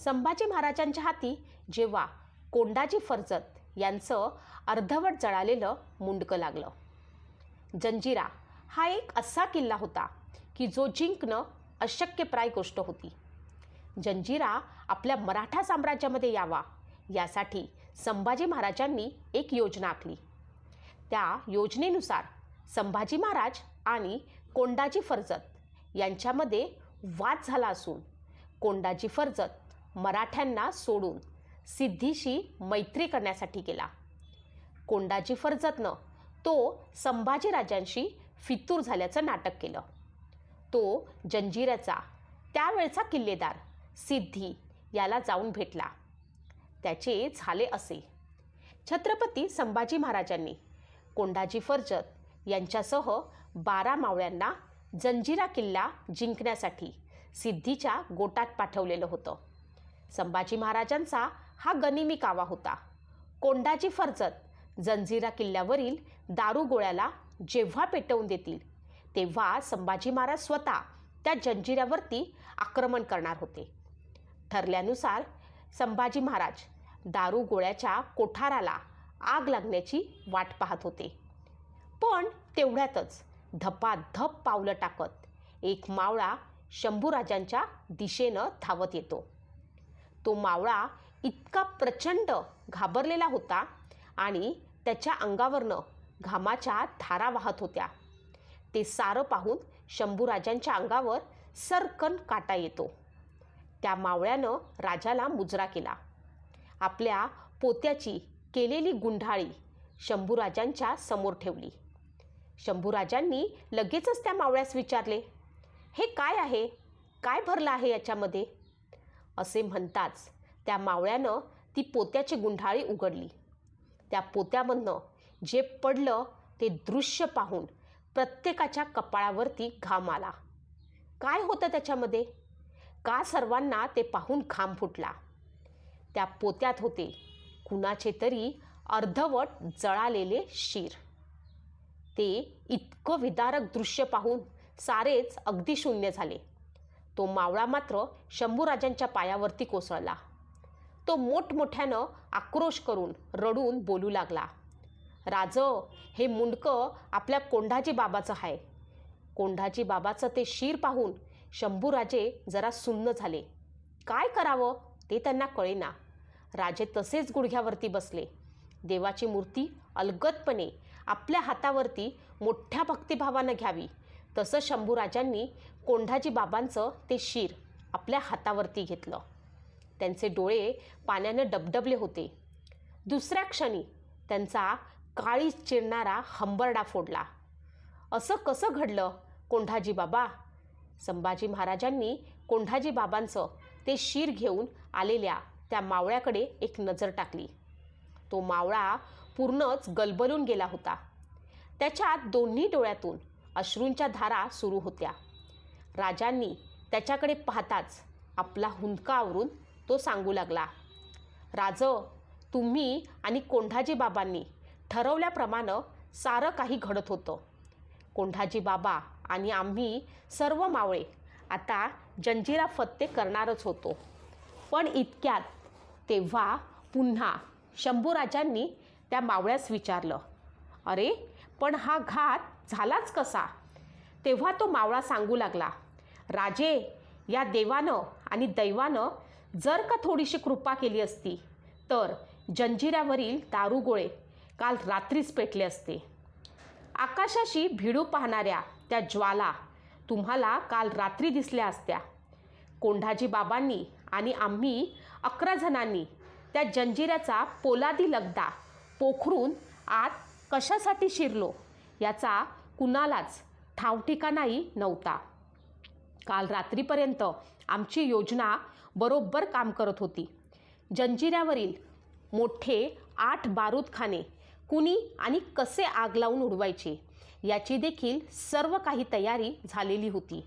संभाजी महाराजांच्या हाती जेव्हा कोंडाजी फर्जत यांचं अर्धवट जळालेलं मुंडकं लागलं. जंजिरा हा एक असा किल्ला होता की जो जिंकणं अशक्यप्राय गोष्ट होती. जंजिरा आपल्या मराठा साम्राज्यामध्ये यावा यासाठी संभाजी महाराजांनी एक योजना आखली. त्या योजनेनुसार संभाजी महाराज आणि कोंडाजी फर्जत यांच्यामध्ये वाद झाला असून कोंडाजी फर्जत मराठ्यांना सोडून सिद्धीशी मैत्री करण्यासाठी गेला. कोंडाजी फर्जतनं तो संभाजीराजांशी फितूर झाल्याचं नाटक केलं. तो जंजिराचा त्यावेळचा किल्लेदार सिद्धी याला जाऊन भेटला. त्याचे झाले असे. छत्रपती संभाजी महाराजांनी कोंडाजी फर्जत यांच्यासह बारा मावळ्यांना जंजिरा किल्ला जिंकण्यासाठी सिद्धीच्या गोटात पाठवलेलं होतं. संभाजी महाराजांचा हा गनिमी कावा होता. कोंडाची फरजत जंजिरा किल्ल्यावरील दारुगोळ्याला जेव्हा पेटवून देतील तेव्हा संभाजी महाराज स्वतः त्या जंजिऱ्यावरती आक्रमण करणार होते. ठरल्यानुसार संभाजी महाराज दारुगोळ्याच्या कोठाराला आग लागण्याची वाट पाहत होते. पण तेवढ्यातच धपाधप पावलं टाकत एक मावळा शंभूराजांच्या दिशेनं धावत येतो. तो मावळा इतका प्रचंड घाबरलेला होता आणि त्याच्या अंगावरनं घामाच्या धारा वाहत होत्या. ते सारं पाहून शंभूराजांच्या अंगावर सरकन काटा येतो. त्या मावळ्यानं राजाला मुजरा केला. आपल्या पोत्याची केलेली गुंढाळी शंभूराजांच्या समोर ठेवली. शंभूराजांनी लगेचच त्या मावळ्यास विचारले हे काय आहे? काय भरलं आहे याच्यामध्ये? असे म्हणताच त्या मावळ्यानं ती पोत्याची गुंढाळी उघडली. त्या पोत्यामधनं जे पडलं ते दृश्य पाहून प्रत्येकाच्या कपाळावरती घाम आला. काय होतं त्याच्यामध्ये? का सर्वांना ते पाहून घाम फुटला? त्या पोत्यात होते कुणाचे तरी अर्धवट जळालेले शिर. ते इतकं विदारक दृश्य पाहून सारेच अगदी शून्य झाले. तो मावळा मात्र शंभूराजांच्या पायावरती कोसळला. तो मोठमोठ्यानं आक्रोश करून रडून बोलू लागला. राज हे मुंडकं आपल्या कोंढाजी बाबाचं आहे कोंढाजी बाबाचं ते शीर पाहून शंभूराजे जरा सुन्न झाले. काय करावं ते त्यांना कळेना. राजे तसेच गुडघ्यावरती बसले. देवाची मूर्ती अलगदपणे आपल्या हातावरती मोठ्या भक्तिभावानं घ्यावी. तसं शंभूराजांनी कोंढाजी बाबांचं ते शीर आपल्या हातावरती घेतलं. त्यांचे डोळे पाण्यानं डबडबले होते. दुसऱ्या क्षणी त्यांचा काळी चिरणारा हंबरडा फोडला. असं कसं घडलं कोंढाजी बाबा? संभाजी महाराजांनी कोंढाजी बाबांचं ते शीर घेऊन आलेल्या त्या मावळ्याकडे एक नजर टाकली. तो मावळा पूर्णच गलबलून गेला होता. त्याच्या दोन्ही डोळ्यातून अश्रूंच्या धारा सुरू होत्या. राजांनी त्याच्याकडे पाहताच आपला हुंदका आवरून तो सांगू लागला राज तुम्ही आणि कोंढाजी बाबांनी ठरवल्याप्रमाणे सारं काही घडत होतं. कोंढाजी बाबा आणि आम्ही सर्व मावळे आता जंजिरा फत्ते करणारच होतो. पण इतक्यात तेव्हा पुन्हा शंभूराजांनी त्या मावळ्यास विचारलं अरे पण हा घात झालाच कसा? तेव्हा तो मावळा सांगू लागला राजे या देवानं आणि दैवानं जर का थोडीशी कृपा केली असती तर जंजिऱ्यावरील दारुगोळे काल रात्रीच पेटले असते. आकाशाशी भिडू पाहणाऱ्या त्या ज्वाला तुम्हाला काल रात्री दिसल्या असत्या. कोंढाजी बाबांनी आणि आम्ही अकरा जणांनी त्या जंजिऱ्याचा पोलादी लगदा पोखरून आत कशासाठी शिरलो याचा कुणालाच ठावठिकाणाही नव्हता. काल रात्रीपर्यंत आमची योजना बरोबर काम करत होती. जंजिऱ्यावरील मोठे आठ बारूदखाने कुणी आणि कसे आग लावून उडवायचे याची देखील सर्व काही तयारी झालेली होती.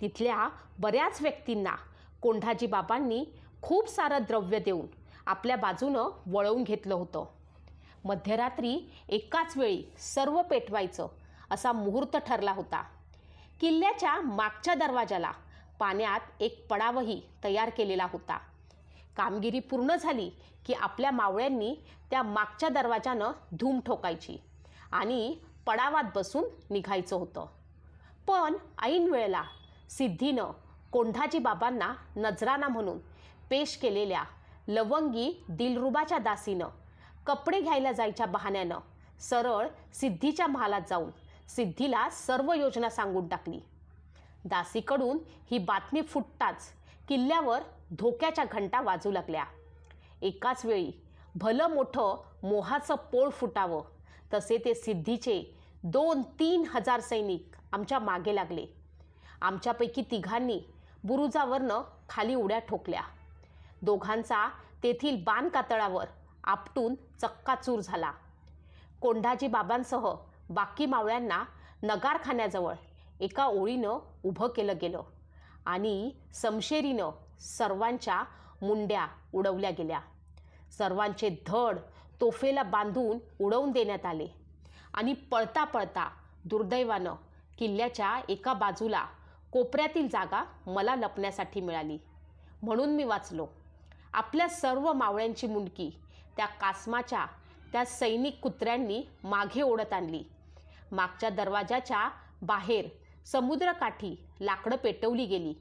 तिथल्या बऱ्याच व्यक्तींना कोंढाजी बाबांनी खूप सारं द्रव्य देऊन आपल्या बाजूनं वळवून घेतलं होतं. मध्यरात्री एकाच वेळी सर्व पेटवायचं असा मुहूर्त ठरला होता. किल्ल्याच्या मागच्या दरवाजाला पाण्यात एक पडावही तयार केलेला होता. कामगिरी पूर्ण झाली की आपल्या मावळ्यांनी त्या मागच्या दरवाजानं धूम ठोकायची आणि पडावात बसून निघायचं होतं. पण ऐन वेळेला सिद्धीनं कोंढाजी बाबांना नजराना म्हणून पेश केलेल्या लवंगी दिलरुबाच्या दासीनं कपडे घ्यायला जायच्या बहाण्यानं. सरळ सिद्धीच्या महालात जाऊन सिद्धीला सर्व योजना सांगून टाकली. दासीकडून ही बातमी फुटताच किल्ल्यावर धोक्याच्या घंटा वाजू लागल्या. एकाच वेळी भलं मोठं मोहाचं पोळ फुटावं तसे ते सिद्धीचे दोन तीन हजार सैनिक आमच्या मागे लागले. आमच्यापैकी तिघांनी बुरुजावरनं खाली उड्या ठोकल्या. दोघांचा तेथील बाण कातळावर आपटून चक्काचूर झाला. कोंढाजी बाबांसह बाकी मावळ्यांना नगारखान्याजवळ एका ओळीनं उभं केलं गेलं आणि समशेरीनं सर्वांच्या मुंड्या उडवल्या गेल्या. सर्वांचे धड तोफेला बांधून उडवून देण्यात आले आणि पळता पळता दुर्दैवानं किल्ल्याच्या एका बाजूला कोपऱ्यातील जागा मला लपण्यासाठी मिळाली. म्हणून मी वाचलो आपल्या सर्व मावळ्यांची मुंडकी त्या कासमाच्या त्या सैनिक कुत्र्यांनी मागे ओढत आणली. मागच्या दरवाजाच्या बाहेर समुद्रकाठी लाकडं पेटवली गेली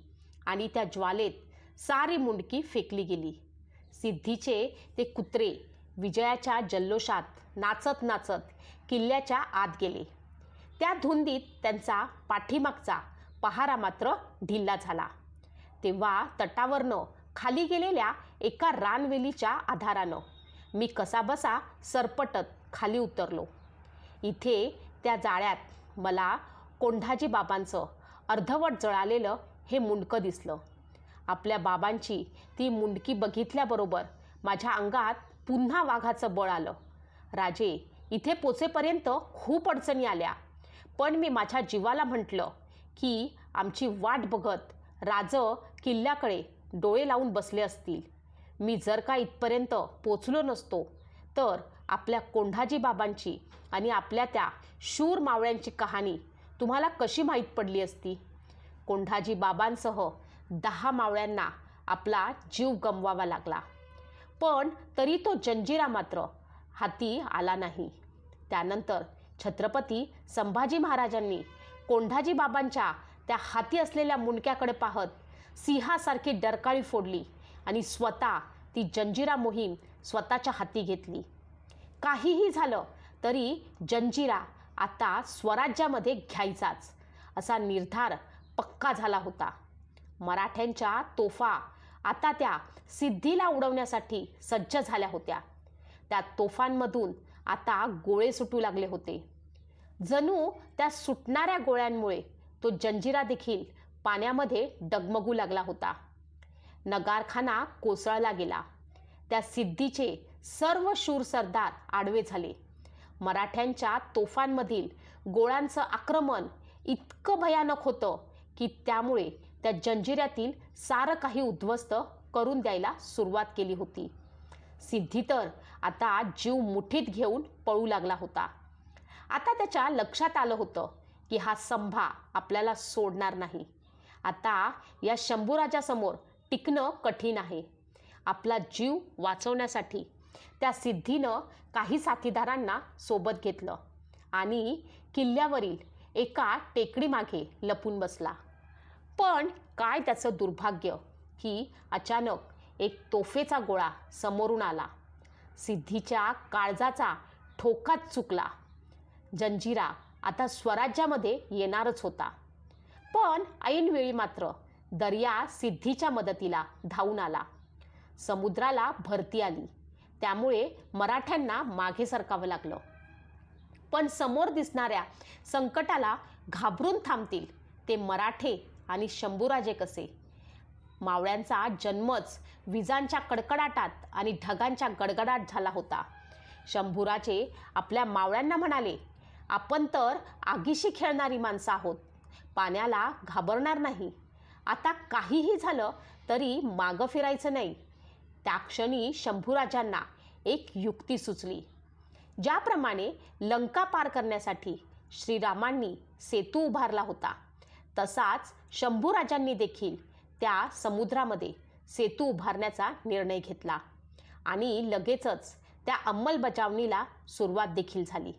आणि त्या ज्वालेत सारी मुंडकी फेकली गेली. सिद्धीचे ते कुत्रे विजयाच्या जल्लोषात नाचत नाचत किल्ल्याच्या आत गेले. त्या धुंदीत त्यांचा पाठीमागचा पहारा मात्र ढिल्ला झाला. तेव्हा तटावरनं खाली गेलेल्या एका रानवेलीच्या आधारानं मी कसाबसा सरपटत खाली उतरलो. इथे त्या जाळ्यात मला कोंढाजी बाबांचं अर्धवट जळालेलं हे मुंडकं दिसलं. आपल्या बाबांची ती मुंडकी बघितल्याबरोबर माझ्या अंगात पुन्हा वाघाचं बळ आलं. राजे इथे पोचेपर्यंत खूप अडचणी आल्या. पण मी माझ्या जीवाला म्हटलं की आमची वाट बघत राज किल्ल्याकडे डोळे लावून बसले असतील. मी जर का इथपर्यंत पोचलो नसतो तर आपल्या कोंढाजी बाबांची आणि आपल्या त्या शूर मावळ्यांची कहाणी तुम्हाला कशी माहीत पडली असती? कोंढाजी बाबांसह दहा मावळ्यांना आपला जीव गमवावा लागला. पण तरी तो जंजिरा मात्र हाती आला नाही. त्यानंतर छत्रपती संभाजी महाराजांनी कोंढाजी बाबांच्या त्या हाती असलेल्या मुंडक्याकडे पाहत सिंहासारखी डरकाळी फोडली. आणि स्वतः ती जंजिरा मोहीम स्वतःच्या हाती घेतली. काहीही झालं तरी जंजिरा आता स्वराज्यामध्ये घ्यायचाच असा निर्धार पक्का झाला होता. मराठ्यांच्या तोफा आता त्या सिद्धीला उडवण्यासाठी सज्ज झाल्या होत्या. त्या तोफांमधून आता गोळे सुटू लागले होते. जणू त्या सुटणाऱ्या गोळ्यांमुळे तो जंजिरा देखील पाण्यामध्ये डगमगू लागला होता. नगारखाना कोसळला गेला. त्या सिद्धीचे सर्व शूर सरदार आडवे झाले. मराठ्यांच्या तोफांमधील गोळ्यांचं आक्रमण इतकं भयानक होतं की त्यामुळे त्या जंजिऱ्यातील सारं काही उद्ध्वस्त करून द्यायला सुरुवात केली होती. सिद्धी तर आता जीव मुठीत घेऊन पळू लागला होता. आता त्याच्या लक्षात आलं होतं की हा संभा आपल्याला सोडणार नाही. आता या शंभूराजासमोर टिकणं कठीण आहे. आपला जीव वाचवण्यासाठी त्या सिद्धीनं काही साथीदारांना सोबत घेतलं आणि किल्ल्यावरील एका टेकडीमागे लपून बसला. पण काय त्याचं दुर्भाग्य? की अचानक एक तोफेचा गोळा समोरून आला. सिद्धीच्या काळजाचा ठोकाच चुकला. जंजिरा आता स्वराज्यामध्ये येणारच होता. पण ऐनवेळी मात्र दर्या सिद्धीच्या मदतीला धावून आला. समुद्राला भरती आली. त्यामुळे मराठ्यांना मागे सरकावं लागलं. पण समोर दिसणाऱ्या संकटाला घाबरून थांबतील ते मराठे आणि शंभूराजे कसे? मावळ्यांचा जन्मच विजांच्या कडकडाटात आणि ढगांच्या गडगडाट झाला होता. शंभूराजे आपल्या मावळ्यांना म्हणाले आपण तर आगीशी खेळणारी माणसं आहोत. पाण्याला घाबरणार नाही. आता काहीही झालं तरी मागं फिरायचं नाही. त्या क्षणी शंभूराजांना एक युक्ती सुचली. ज्याप्रमाणे लंका पार करण्यासाठी श्रीरामांनी सेतू उभारला होता. तसाच शंभूराजांनी देखील त्या समुद्रामध्ये सेतू उभारण्याचा निर्णय घेतला आणि लगेचच त्या अंमलबजावणीला सुरुवात देखील झाली.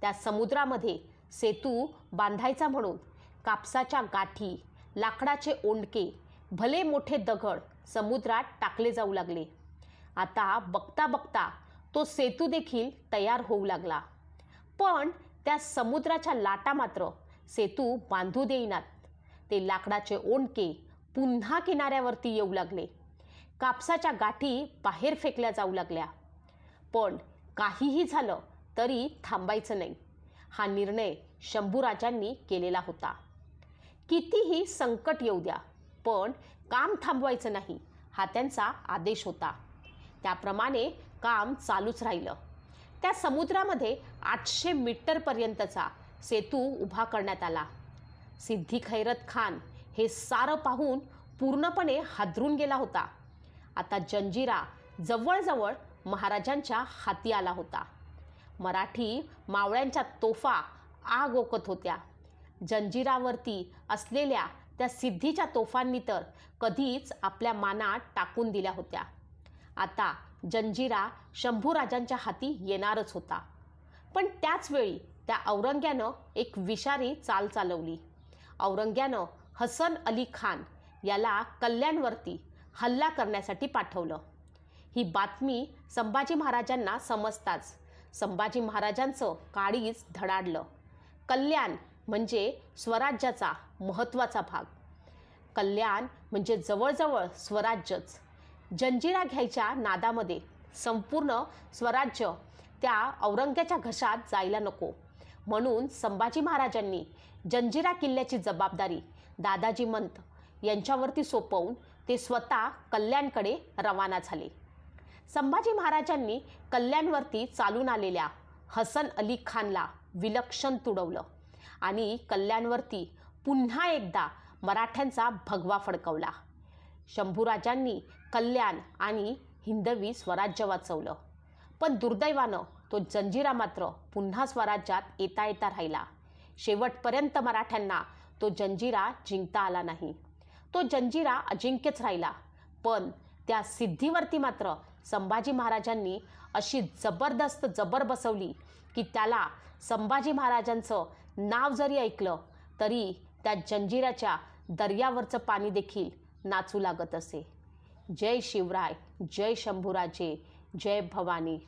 त्या समुद्रामध्ये सेतू बांधायचा म्हणून कापसाच्या गाठी लाकडाचे ओंडके भले मोठे दगड समुद्रात टाकले जाऊ लागले. आता बघता बघता तो सेतू देखील तयार होऊ लागला. पण त्या समुद्राच्या लाटा मात्र सेतू बांधू देईनात. ते लाकडाचे ओंडके पुन्हा किनाऱ्यावरती येऊ लागले. कापसाच्या गाठी बाहेर फेकल्या जाऊ लागल्या. पण काहीही झालं तरी थांबायचं नाही. हा निर्णय शंभूराजांनी केलेला होता. कितीही संकट येऊ द्या पण काम थांबवायचं नाही हा त्यांचा आदेश होता. त्याप्रमाणे काम चालूच राहिलं. त्या समुद्रामध्ये आठशे मीटरपर्यंतचा सेतू उभा करण्यात आला. सिद्धी खैरत खान हे सारं पाहून पूर्णपणे हादरून गेला होता. आता जंजिरा जवळजवळ महाराजांच्या हाती आला होता. मराठी मावळ्यांच्या तोफा आग ओकत होत्या. जंजिरावरती असलेल्या त्या सिद्धीच्या तोफांनी तर कधीच आपल्या मानात टाकून दिल्या होत्या. आता जंजिरा शंभूराजांच्या हाती येणारच होता. पण त्याचवेळी त्या औरंग्यानं एक विषारी चाल चालवली. औरंग्यानं हसन अली खान याला कल्याणवरती हल्ला करण्यासाठी पाठवलं. ही बातमी संभाजी महाराजांना समजताच संभाजी महाराजांचं काळीच धडाडलं. कल्याण म्हणजे स्वराज्याचा महत्त्वाचा भाग. कल्याण म्हणजे जवळजवळ स्वराज्यच. जंजिरा घ्यायच्या नादामध्ये संपूर्ण स्वराज्य त्या औरंग्याच्या घशात जायला नको. म्हणून संभाजी महाराजांनी जंजिरा किल्ल्याची जबाबदारी दादाजी मंत यांच्यावरती सोपवून ते स्वतः कल्याणकडे रवाना झाले. संभाजी महाराजांनी कल्याणवरती चालून आलेल्या हसन अली खानला विलक्षण तुडवलं. आणि कल्याणवरती पुन्हा एकदा मराठ्यांचा भगवा फडकवला. शंभूराजांनी कल्याण आणि हिंदवी स्वराज्य वाचवलं. पण दुर्दैवानं तो जंजिरा मात्र पुन्हा स्वराज्यात येता येता राहिला. शेवटपर्यंत मराठ्यांना तो जंजिरा जिंकता आला नाही. तो जंजिरा अजिंक्यच राहिला. पण त्या सिद्धीवरती मात्र संभाजी महाराजांनी अशी जबरदस्त जबर बसवली की त्याला संभाजी महाराजांचं नाव जरी ऐकलं तरी त्या जंजिराच्या दर्यावरचं पाणी देखील नाचू लागत असे. जय शिवराय जय शंभूराजे जय भवानी.